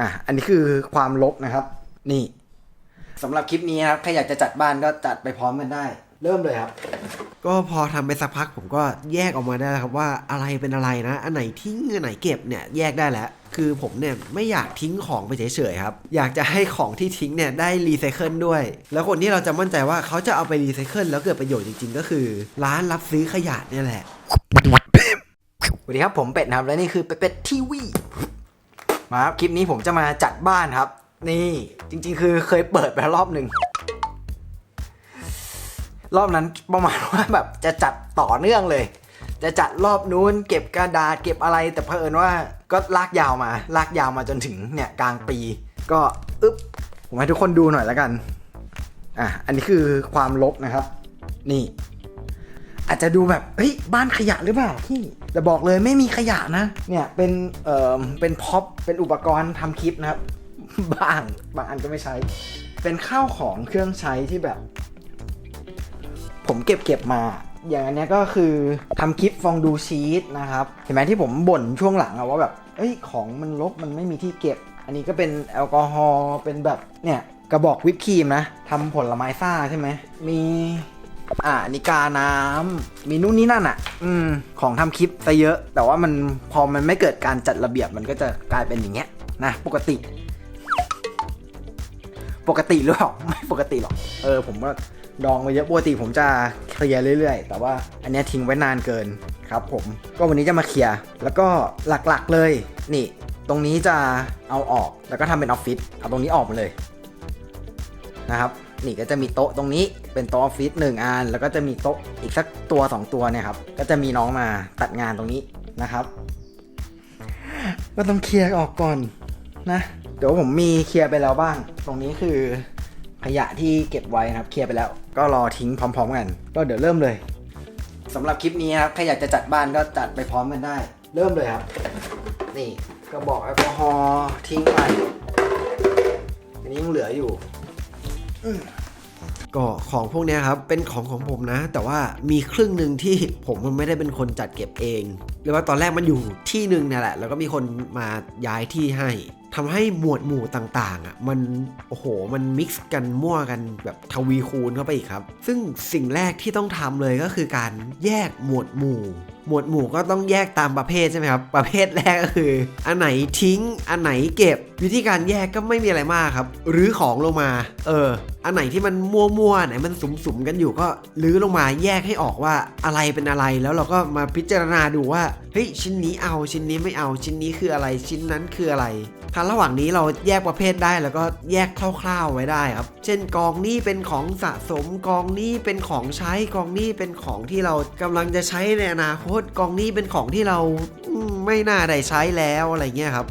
อะอันนี้คือความลบนะครับ นี่สำหรับคลิปนี้นะครับใครอยากจะจัดบ้านก็จัดไปพร้อมกันได้ เริ่มเลยครับ ก็พอทำไปสักพักผมก็แยกออกมาได้แล้วครับว่าอะไรเป็นอะไรนะ อันไหนทิ้งอันไหนเก็บเนี่ยแยกได้แล้ว คือผมเนี่ยไม่อยากทิ้งของไปเฉยๆครับ อยากจะให้ของที่ทิ้งเนี่ยได้รีไซเคิลด้วย แล้วคนที่เราจะมั่นใจว่าเขาจะเอาไปรีไซเคิลแล้วเกิดประโยชน์จริงๆ ก็คือ ร้านรับซื้อขยะเนี่ยแหละสวัสดีครับผมเป็ดนะครับและนี่คือเป็ดเป็ดทีวี มาครับคลิปนี้ผมจะมาจัดบ้านครับ นี่จริง ๆ คือเคยเปิดไปรอบหนึ่งรอบนั้นประมาณว่าแบบจะจัดต่อเนื่องเลย จะจัดรอบนู้น เก็บกระดาษเก็บอะไร แต่เผอิญว่าก็ลากยาวมา ลากยาวมาจนถึงเนี่ยกลางปี ก็อึ๊บผมให้ทุกคนดูหน่อยแล้วกันอะอันนี้คือความลบนะครับ นี่ อาจจะดูแบบเฮ้ยบ้านขยะหรือเปล่าพี่แต่บอกเลยไม่มีขยะนะ เนี่ยเป็นเอ่อเป็นพ็อปเป็นอุปกรณ์ทำคลิปนะครับบางบางอันก็ไม่ใช้ เป็นข้าวของเครื่องใช้ที่แบบ ผมเก็บเก็บมา อย่างอันนี้ก็คือทำคลิปฟองดูชีสนะครับ เห็นไหมที่ผมบ่นช่วงหลังอะว่าแบบเอ้ยของมันลกมันไม่มีที่เก็บ อันนี้ก็เป็นแอลกอฮอล์เป็นแบบเนี่ยกระบอกวิปครีมนะทำผลไม้ซ่าใช่ไหมมี อ่านิกาน้ำมีนู่นนี่นั่นอะ อืม ของทำคลิปซะเยอะ แต่ว่ามันพอมันไม่เกิดการจัดระเบียบมันก็จะกลายเป็นอย่างเงี้ยนะปกติ ปกติหรือเปล่าไม่ปกติหรอก เออ ผมว่าดองมาเยอะปกติผมจะเคลียร์เรื่อย ๆ แต่ว่าอันเนี้ยทิ้งไว้นานเกินครับ ผมก็วันนี้จะมาเคลียร์แล้วก็หลักๆเลย นี่ ตรงนี้จะเอาออกแล้วก็ทำเป็นออฟฟิศเอาตรงนี้ออกมาเลยนะครับ นี่ก็จะมีโต๊ะตรงนี้เป็นโต๊ะออฟฟิศหนึ่งอันแล้วก็จะมีโต๊ะอีกสักตัวสองตัวเนี่ยครับก็จะมีน้องมาตัดงานตรงนี้นะครับ ก็ต้องเคลียร์ออกก่อนนะเดี๋ยวผมมีเคลียร์ไปแล้วบ้าง ตรงนี้คือขยะที่เก็บไว้นะครับ เคลียร์ไปแล้ว ก็รอทิ้งพร้อม ๆ กัน ก็เดี๋ยวเริ่มเลยสำหรับคลิปนี้ครับใครอยากจะจัดบ้านก็จัดไปพร้อมกันได้ เริ่มเลยครับ นี่กระบอกแอลกอฮอล์ทิ้งไปอันนี้ยังเหลืออยู่ ก็ของพวกนี้ครับเป็นของของผมนะ แต่ว่ามีครึ่งหนึ่งที่ผมมันไม่ได้เป็นคนจัดเก็บเองเรียกว่าตอนแรกมันอยู่ที่หนึ่งนี่แหละ แล้วก็มีคนมาย้ายที่ให้ ทำให้หมวดหมู่ต่างๆอะมันโอ้โหมันมิกซ์กันมั่วกันแบบทวีคูณเข้าไปอีกครับ ซึ่งสิ่งแรกที่ต้องทำเลยก็คือการแยกหมวดหมู่ หมวดหมู่ก็ต้องแยกตามประเภทใช่ไหมครับ ประเภทแรกก็คือ อันไหนทิ้ง อันไหนเก็บ วิธีการแยกก็ไม่มีอะไรมากครับรื้อของลงมา เออ อันไหนที่มันมั่วๆไหนมันสุมๆกันอยู่ก็รื้อลงมาแยกให้ออกว่าอะไรเป็นอะไรแล้วเราก็มาพิจารณาดูว่าเฮ้ยชิ้นนี้เอาชิ้นนี้ไม่เอาชิ้นนี้คืออะไรชิ้นนั้นคืออะไรถ้าระหว่างนี้เราแยกประเภทได้แล้วก็แยกคร่าวๆไว้ได้ครับ เช่นกองนี้เป็นของสะสมกองนี้เป็นของใช้กองนี้เป็นของที่เรากำลังจะใช้ในอนาคตกองนี้เป็นของที่เราไม่น่าได้ใช้แล้วอะไรเงี้ยครับ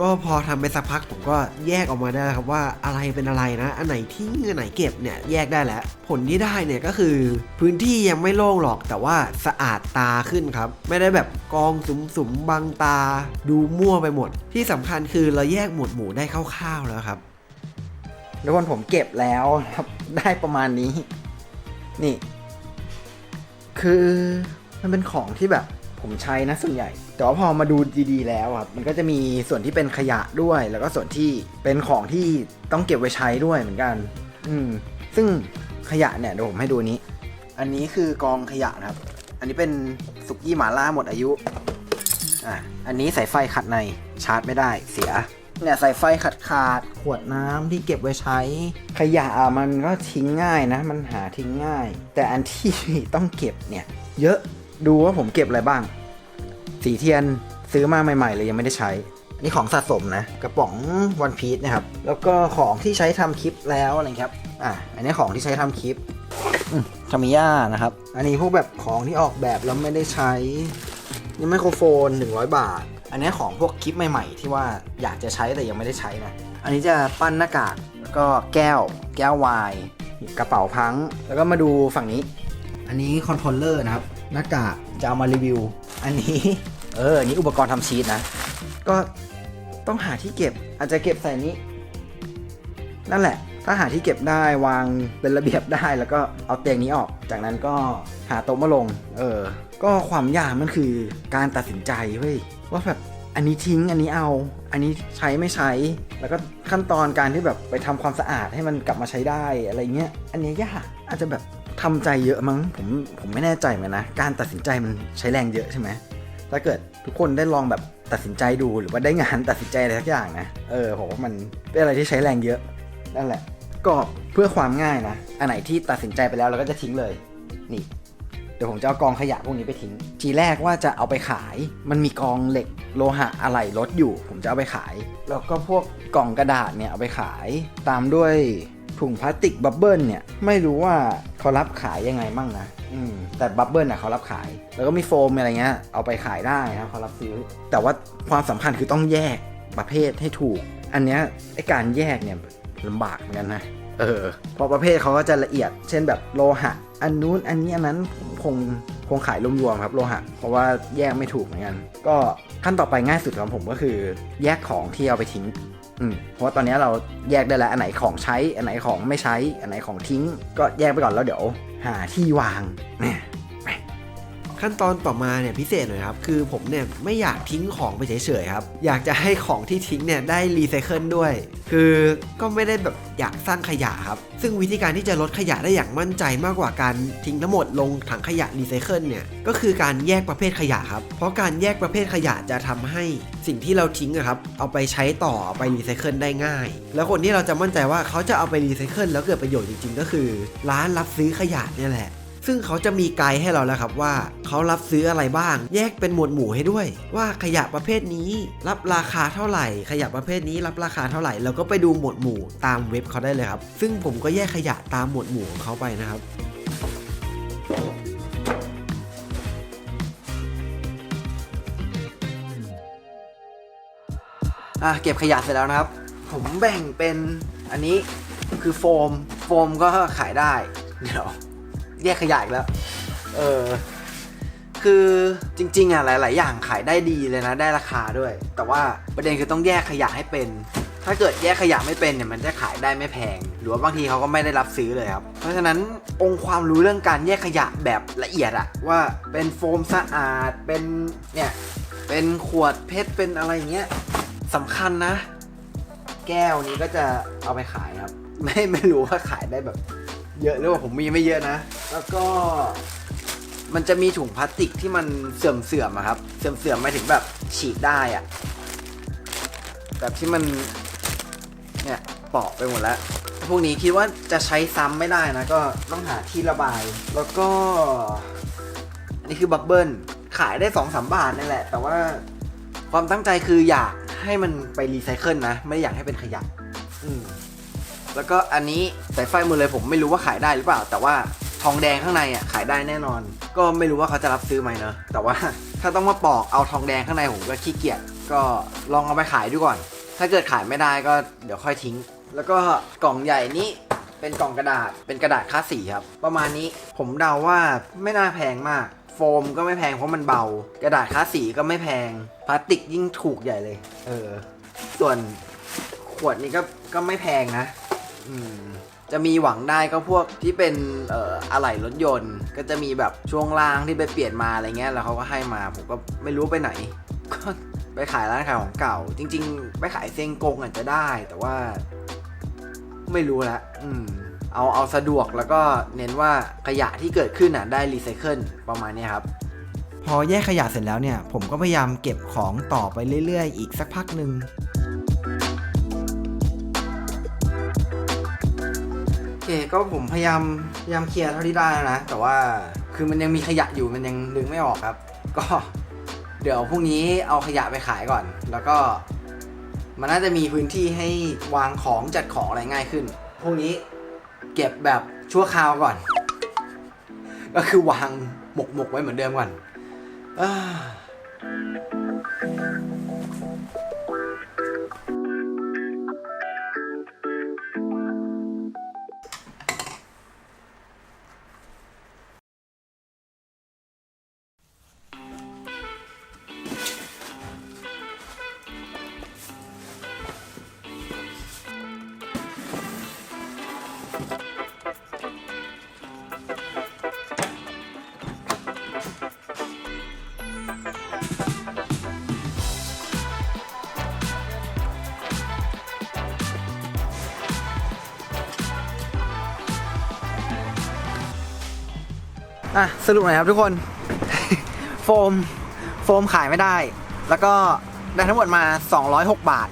ก็พอทำไปสักพักผมก็แยกออกมาได้ครับว่าอะไรเป็นอะไรนะ อันไหนทิ้งอันไหนเก็บเนี่ยแยกได้แล้ว ผลที่ได้เนี่ยก็คือพื้นที่ยังไม่โล่งหรอกแต่ว่าสะอาดตาขึ้นครับ ไม่ได้แบบกองสุมๆบังตา ดูมั่วไปหมด ที่สำคัญคือเราแยกหมวดหมู่ได้คร่าวๆแล้วครับทุกคนผมเก็บแล้วครับได้ประมาณนี้ นี่ คือมันเป็นของที่แบบ ผมใช้นะส่วนใหญ่ แต่ว่าพอมาดูดีๆแล้วครับมันก็จะมีส่วนที่เป็นขยะด้วย แล้วก็ส่วนที่เป็นของที่ต้องเก็บไว้ใช้ด้วยเหมือนกัน อืม ซึ่งขยะเนี่ยเดี๋ยวผมให้ดูนี้ อันนี้คือกองขยะนะครับ อันนี้เป็นสุกี้หมาล่าหมดอายุ อะ อันนี้สายไฟขัดในชาร์จไม่ได้เสีย เนี่ยสายไฟขัดขาดขวดน้ำที่เก็บไว้ใช้ ขยะอะมันก็ทิ้งง่ายนะ มันหาทิ้งง่าย แต่อันที่ต้องเก็บเนี่ย เยอะดูว่าผมเก็บอะไรบ้าง สีเทียนซื้อมาใหม่ๆเลยยังไม่ได้ใช้ อันนี้ของสะสมนะ กระป๋องวันพีชนะครับ แล้วก็ของที่ใช้ทำคลิปแล้วอะไรครับ อะ อันนี้ของที่ใช้ทำคลิปทามิยานะครับ อันนี้พวกแบบของที่ออกแบบแล้วไม่ได้ใช้ นี่ไมโครโฟน 100 บาท อันนี้ของพวกคลิปใหม่ๆ ที่ว่าอยากจะใช้แต่ยังไม่ได้ใช้นะ อันนี้จะปั้นหน้ากากแล้วก็แก้ว แก้ววายกระเป๋าพัง แล้วก็มาดูฝั่งนี้ อันนี้คอนโทรลเลอร์นะครับ หน้ากากจะเอามารีวิว อันนี้ เอออันนี้อุปกรณ์ทำชีสนะ ก็ต้องหาที่เก็บ อาจจะเก็บใส่นี้ นั่นแหละ ถ้าหาที่เก็บได้วางเป็นระเบียบได้แล้วก็เอาเตียงนี้ออก จากนั้นก็หาโต๊ะมาลง เออ ก็ความยากมันคือการตัดสินใจเว้ยว่าแบบอันนี้ทิ้งอันนี้เอา อันนี้ใช้ไม่ใช้ แล้วก็ขั้นตอนการที่แบบไปทำความสะอาดให้มันกลับมาใช้ได้อะไรเงี้ย อันนี้ยากอาจจะแบบทำใจเยอะมั้งผมผมไม่แน่ใจเหมือนนะ การตัดสินใจมันใช้แรงเยอะใช่ไหม ถ้าเกิดทุกคนได้ลองแบบตัดสินใจดูหรือว่าได้งานตัดสินใจอะไรสักอย่างนะ เออผมว่ามันเป็นอะไรที่ใช้แรงเยอะนั่นแหละ ก็เพื่อความง่ายนะ อันไหนที่ตัดสินใจไปแล้วเราก็จะทิ้งเลย นี่ เดี๋ยวผมจะเอากองขยะพวกนี้ไปทิ้ง ทีแรกว่าจะเอาไปขาย มันมีกองเหล็กโลหะอะไหล่รถอยู่ ผมจะเอาไปขาย แล้วก็พวกกล่องกระดาษเนี่ยเอาไปขาย ตามด้วยถุงพลาสติกบับเบิลเนี่ย ไม่รู้ว่าเขารับขายยังไงมั่งนะ แต่บับเบิลน่ะเขารับขาย แล้วก็มีโฟมอะไรเงี้ย เอาไปขายได้นะเขารับซื้อ แต่ว่าความสำคัญคือต้องแยกประเภทให้ถูก อันเนี้ยไอการแยกเนี่ยลำบากเหมือนกันนะ เออเพอประเภทเขาก็จะละเอียด เช่นแบบโลหะ อันนู้น อันนี้อันนั้นผมคงคงขายรวมๆครับโลหะ เพราะว่าแยกไม่ถูกเหมือนกัน ก็ขั้นต่อไปง่ายสุดของผมก็คือ แยกของที่เอาไปทิ้งอืมเพราะว่าตอนนี้เราแยกได้แล้วอันไหนของใช้ อันไหนของไม่ใช้ อันไหนของทิ้ง ก็แยกไปก่อนแล้วเดี๋ยว หาที่วางเนี่ย ขั้นตอนต่อมาเนี่ยพิเศษหน่อยครับ คือผมเนี่ยไม่อยากทิ้งของไปเฉยๆครับ อยากจะให้ของที่ทิ้งเนี่ยได้รีไซเคิลด้วย คือก็ไม่ได้แบบอยากสร้างขยะครับ ซึ่งวิธีการที่จะลดขยะได้อย่างมั่นใจมากกว่าการทิ้งทั้งหมดลงถังขยะรีไซเคิลเนี่ยก็คือการแยกประเภทขยะครับ เพราะการแยกประเภทขยะจะทำให้สิ่งที่เราทิ้งครับเอาไปใช้ต่ออไปรีไซเคิลได้ง่าย แล้วคนที่เราจะมั่นใจว่าเขาจะเอาไปรีไซเคิลแล้วเกิดประโยชน์จริงๆ ก็คือ ร้านรับซื้อขยะเนี่ยแหละ ซึ่งเขาจะมีไกด์ให้เราแล้วครับว่า เขารับซื้ออะไรบ้าง แยกเป็นหมวดหมู่ให้ด้วย ว่าขยะประเภทนี้ รับราคาเท่าไหร่ ขยะประเภทนี้รับราคาเท่าไหร่แล้วก็ไปดูหมวดหมู่ตามเว็บเขาได้เลยครับ ซึ่งผมก็แยกขยะตามหมวดหมู่ของเขาไปนะครับอะเก็บขยะเสร็จแล้วนะครับ ผมแบ่งเป็นอันนี้คือโฟม โฟมก็ขายได้ เดี๋ยว แยกขยะอีกแล้ว เออ คือจริง ๆอะหลาย ๆ อย่างขายได้ดีเลยนะ ได้ราคาด้วย แต่ว่าประเด็นคือต้องแยกขยะให้เป็น ถ้าเกิดแยกขยะไม่เป็นเนี่ยมันจะขายได้ไม่แพง หรือว่าบางทีเขาก็ไม่ได้รับซื้อเลยครับ เพราะฉะนั้นองค์ความรู้เรื่องการแยกขยะแบบละเอียดอะว่าเป็นโฟมสะอาด เป็นเนี่ย เป็นขวดเพชร เป็นอะไรอย่างเงี้ยสำคัญนะ แก้วนี้ก็จะเอาไปขายครับ ไม่ไม่รู้ว่าขายได้แบบ เยอะหรือว่าผมมีไม่เยอะนะ แล้วก็มันจะมีถุงพลาสติกที่มันเสื่อมเสื่อมอะครับ เสื่อมเสื่อมหมายถึงแบบฉีกได้อะแบบที่มันเนี่ยเปาะไปหมดแล้ว พวกนี้คิดว่าจะใช้ซ้ำไม่ได้นะ ก็ต้องหาที่ระบาย แล้วก็ อันนี้คือบับเบิลขายได้สองสามบาทนี่แหละ แต่ว่าความตั้งใจคืออยากให้มันไปรีไซเคิลนะ ไม่ได้อยากให้เป็นขยะ อืม แล้วก็อันนี้สายไฟหมดเลยผมไม่รู้ว่าขายได้หรือเปล่า แต่ว่าทองแดงข้างในอะขายได้แน่นอน ก็ไม่รู้ว่าเขาจะรับซื้อไหมเนอะแต่ว่าถ้าต้องมาปอกเอาทองแดงข้างในผมก็ขี้เกียจก็ลองเอาไปขายดูก่อน ถ้าเกิดขายไม่ได้ก็เดี๋ยวค่อยทิ้ง แล้วก็กล่องใหญ่นี้เป็นกล่องกระดาษเป็นกระดาษคลาสีครับ ประมาณนี้ผมเดาว่าไม่น่าแพงมาก โฟมก็ไม่แพงเพราะมันเบา กระดาษคลาสีก็ไม่แพงพลาสติกยิ่งถูกใหญ่เลย เออ ส่วนขวดนี้ก็ก็ไม่แพงนะ อืมจะมีหวังได้ก็พวกที่เป็นเอ่ออะไหล่รถยนต์ ก็จะมีแบบช่วงล่างที่ไปเปลี่ยนมาอะไรเงี้ยแล้วเขาก็ให้มาผมก็ไม่รู้ไปไหน ก็ไปขายร้านขายของเก่า จริง ๆ ไปขายเซ็งกงอาจจะได้ แต่ว่า ไม่รู้ละอืม เอาเอาสะดวกแล้วก็เน้นว่าขยะที่เกิดขึ้นอะได้รีไซเคิลประมาณเนี้ยครับ พอแยกขยะเสร็จแล้วเนี่ย ผมก็พยายามเก็บของต่อไปเรื่อยๆ อีกสักพักหนึ่ง เคก็ผมพยายามพยายามเคลียร์เท่าที่ได้นะ แต่ว่าคือมันยังมีขยะอยู่มันยังดึงไม่ออกครับ ก็เดี๋ยวพรุ่งนี้เอาขยะไปขายก่อน แล้วก็ มันน่าจะมีพื้นที่ให้วางของจัดของอะไรง่ายขึ้นพรุ่งนี้เก็บแบบชั่วคราวก่อน ก็คือวางหมกหมกไว้เหมือนเดิมก่อนอา อะสรุปหน่อยครับทุกคน โฟมโฟมขายไม่ได้ แล้วก็ได้ทั้งหมดมา 206 บาท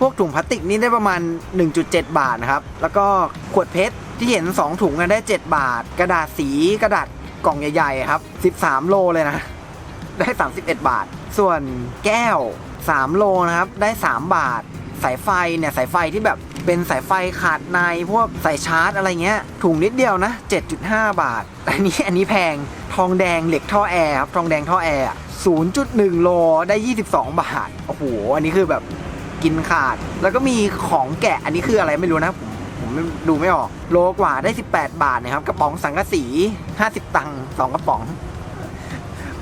พวกถุงพลาสติกนี่ได้ประมาณ 1.7 บาทนะครับ แล้วก็ขวดเพชรที่เห็น 2 ถุงอะได้ 7 บาท กระดาษสีกระดาษกล่องใหญ่ๆครับ 13 โลเลยนะ ได้ 31 บาท ส่วนแก้ว 3 โลนะครับ ได้ 3 บาท สายไฟเนี่ยสายไฟที่แบบ เป็นสายไฟขาดในพวกสายชาร์จอะไรเงี้ยถุงนิดเดียวนะ 7.5 บาท อันนี้อันนี้แพงทองแดงเหล็กท่อแอร์ครับทองแดงท่อแอร์0.1 โลได้ 22 บาท โอ้โห อันนี้คือแบบกินขาด แล้วก็มีของแกะ อันนี้คืออะไรไม่รู้นะ ผมผมดูไม่ออก โลกว่าได้ 18 บาทนะครับ กระป๋องสังกะสี 50 ตังค์สองกระป๋อง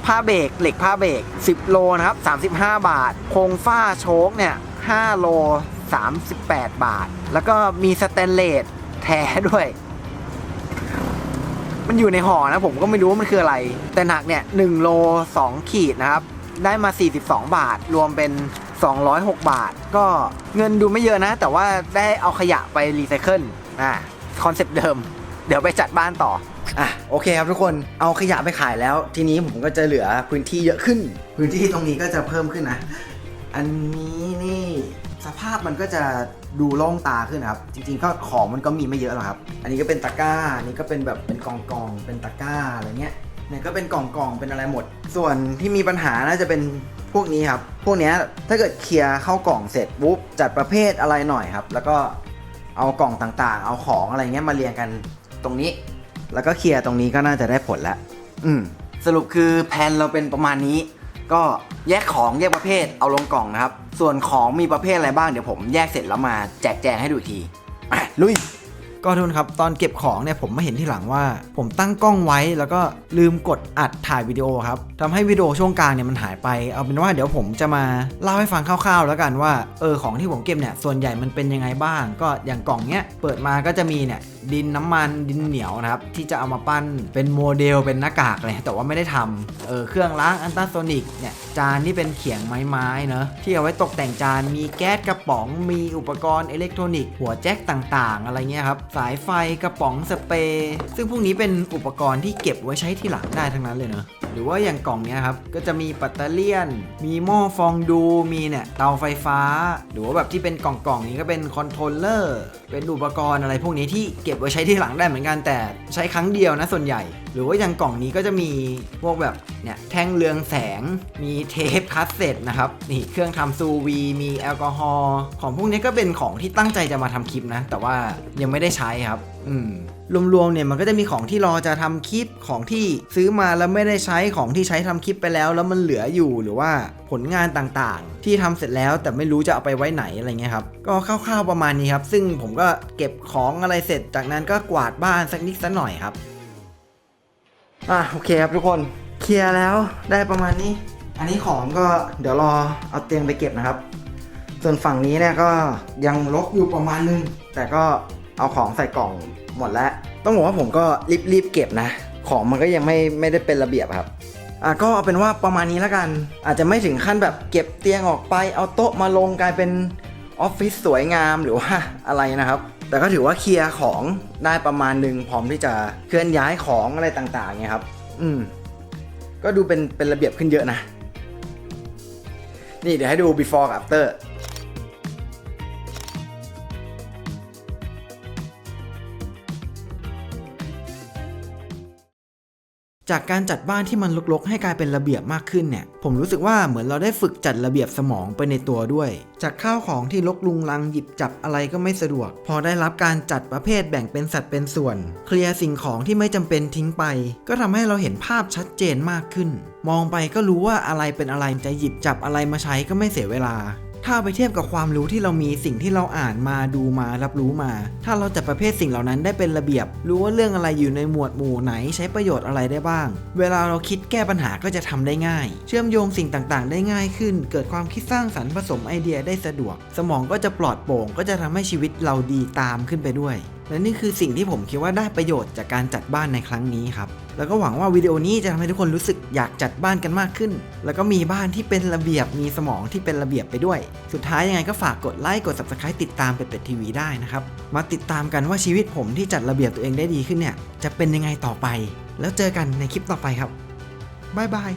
ผ้าเบรกเหล็กผ้าเบรก10 โลนะครับ 35 บาท โครงฝ้าโชคเนี่ย 5 โล 38 บาท แล้วก็มีสแตนเลสแท้ด้วย มันอยู่ในห่อนะผมก็ไม่รู้ว่ามันคืออะไร แต่หนักเนี่ย1โล2 ขีดนะครับ ได้มา 42 บาท รวมเป็น 206 บาท ก็เงินดูไม่เยอะนะ แต่ว่าได้เอาขยะไปรีไซเคิลอ่าคอนเซปต์เดิม เดี๋ยวไปจัดบ้านต่ออะโอเคครับทุกคนเอาขยะไปขายแล้ว ทีนี้ผมก็จะเหลือพื้นที่เยอะขึ้น พื้นที่ตรงนี้ก็จะเพิ่มขึ้นนะ อันนี้นี่สภาพมันก็จะดูโล่งตาขึ้นครับ จริงๆก็ของมันก็มีไม่เยอะหรอกครับ อันนี้ก็เป็นตะกร้า อันนี้ก็เป็นแบบเป็นกองกองๆเป็นตะกร้าอะไรเงี้ยเนี่ยก็เป็นกองกองๆเป็นอะไรหมด ส่วนที่มีปัญหาน่าจะเป็นพวกนี้ครับ พวกนี้ถ้าเกิดเคลียร์เข้ากล่องเสร็จปุ๊บจัดประเภทอะไรหน่อยครับ แล้วก็เอากล่องต่างๆ เอาของอะไรเงี้ยมาเรียงกันตรงนี้ แล้วก็เคลียร์ตรงนี้ก็น่าจะได้ผลแล้ว อืม สรุปคือแผนเราเป็นประมาณนี้ ก็แยกของแยกประเภทเอาลงกล่องนะครับ ส่วนของมีประเภทอะไรบ้างเดี๋ยวผมแยกเสร็จแล้วมาแจกแจงให้ดูอีกทีลุย ก็ทุนครับตอนเก็บของเนี่ยผมมาเห็นที่หลังว่า ผมตั้งกล้องไว้แล้วก็ลืมกดอัดถ่ายวิดีโอครับทำให้วิดีโอช่วงกลางเนี่ยมันหายไป เอาเป็นว่าเดี๋ยวผมจะมาเล่าให้ฟังคร่าวๆ แล้วกันว่าเออของที่ผมเก็บเนี่ยส่วนใหญ่มันเป็นยังไงบ้าง ก็อย่างกล่องเนี้ยเปิดมาก็จะมีเนี่ยดินน้ำมันดินเหนียวนะครับที่จะเอามาปั้นเป็นโมเดลเป็นหน้ากากเลยแต่ว่าไม่ได้ทำเออเครื่องล้างอันตราโซนิกเนี่ยจานที่เป็นเขียงไม้ๆเนอะที่เอาไว้ตกแต่งจานมีแก๊สกระป๋องมีอุปกรณ์อิเล็กทรอนิกส์หัวแจ็คต่างๆ อะไรเงี้ยครับสายไฟกระป๋องสเปรย์ซึ่งพวกนี้เป็นอุปกรณ์ที่เก็บไว้ใช้ที่หลังได้ทั้งนั้นเลยเนอะหรือว่าอย่างกล่องเนี้ยครับก็จะมีปัตเตอร์เลียน มีหม้อฟองดูมีเนี่ยเตาไฟฟ้า หรือว่าแบบที่เป็นกล่องๆนี้ก็เป็นคอนโทรลเลอร์เป็นอุปกรณ์อะไรพวกนี้ที่เก็บไว้ใช้ที่หลังได้เหมือนกันแต่ใช้ครั้งเดียวนะส่วนใหญ่ หรือว่าอย่างกล่องนี้ก็จะมีพวกแบบเนี่ยแท่งเรืองแสง มีเทปคัสเซ็ตนะครับ นี่เครื่องทำซูวี มีแอลกอฮอล์ของพวกนี้ก็เป็นของที่ตั้งใจจะมาทำคลิปนะ แต่ว่ายังไม่ได้ใช้ครับ อืมรวมๆเนี่ยมันก็จะมีของที่รอจะทำคลิปของที่ซื้อมาแล้วไม่ได้ใช้ของที่ใช้ทำคลิปไปแล้ว แล้วมันเหลืออยู่หรือว่าผลงานต่างๆ ที่ทำเสร็จแล้วแต่ไม่รู้จะเอาไปไว้ไหนอะไรเงี้ยครับก็คร่าวๆประมาณนี้ครับ ซึ่งผมก็เก็บของอะไรเสร็จจากนั้นก็กวาดบ้านสักนิดสักหน่อยครับ อะโอเคครับทุกคนเคลียร์แล้วได้ประมาณนี้ อันนี้ของก็เดี๋ยวรอเอาเตียงไปเก็บนะครับ ส่วนฝั่งนี้เนี่ยก็ยังลกอยู่ประมาณนึง แต่ก็เอาของใส่กล่องหมดแล้ว ต้องบอกว่าผมก็รีบรีบๆเก็บนะ ของมันก็ยังไม่ไม่ได้เป็นระเบียบครับอะก็เอาเป็นว่าประมาณนี้แล้วกัน อาจจะไม่ถึงขั้นแบบเก็บเตียงออกไปเอาโต๊ะมาลงกลายเป็นออฟฟิศสวยงามหรือว่าอะไรนะครับ แต่ก็ถือว่าเคลียร์ของได้ประมาณหนึ่งพร้อมที่จะเคลื่อนย้ายของอะไรต่างๆไงครับ อืม ก็ดูเป็นเป็นระเบียบขึ้นเยอะนะ นี่เดี๋ยวให้ดู before กับ after จากการจัดบ้านที่มันรกๆ ให้กลายเป็นระเบียบมากขึ้นเนี่ย ผมรู้สึกว่าเหมือนเราได้ฝึกจัดระเบียบสมองไปในตัวด้วย จากข้าวของที่รกลุงลังหยิบจับอะไรก็ไม่สะดวก พอได้รับการจัดประเภทแบ่งเป็นสัดเป็นส่วน เคลียร์สิ่งของที่ไม่จำเป็นทิ้งไป ก็ทำให้เราเห็นภาพชัดเจนมากขึ้น มองไปก็รู้ว่าอะไรเป็นอะไรจะหยิบจับอะไรมาใช้ก็ไม่เสียเวลา ถ้าไปเทียบกับความรู้ที่เรามีสิ่งที่เราอ่านมาดูมารับรู้มา ถ้าเราจัดประเภทสิ่งเหล่านั้นได้เป็นระเบียบ รู้ว่าเรื่องอะไรอยู่ในหมวดหมู่ไหนใช้ประโยชน์อะไรได้บ้าง เวลาเราคิดแก้ปัญหาก็จะทำได้ง่าย เชื่อมโยงสิ่งต่างๆ ได้ง่ายขึ้น เกิดความคิดสร้างสรรค์ผสมไอเดียได้สะดวก สมองก็จะปลอดโปร่งก็จะทำให้ชีวิตเราดีตามขึ้นไปด้วย และนี่คือสิ่งที่ผมคิดว่าได้ประโยชน์จากการจัดบ้านในครั้งนี้ครับ แล้วก็หวังว่าวิดีโอนี้จะทำให้ทุกคนรู้สึกอยากจัดบ้านกันมากขึ้น แล้วก็มีบ้านที่เป็นระเบียบ มีสมองที่เป็นระเบียบไปด้วย สุดท้ายยังไงก็ฝากกดไลค์ กด subscribe ติดตามเป็ดเป็ดทีวีได้นะครับ มาติดตามกันว่าชีวิตผมที่จัดระเบียบตัวเองได้ดีขึ้นเนี่ย จะเป็นยังไงต่อไป แล้วเจอกันในคลิปต่อไปครับบ๊ายบาย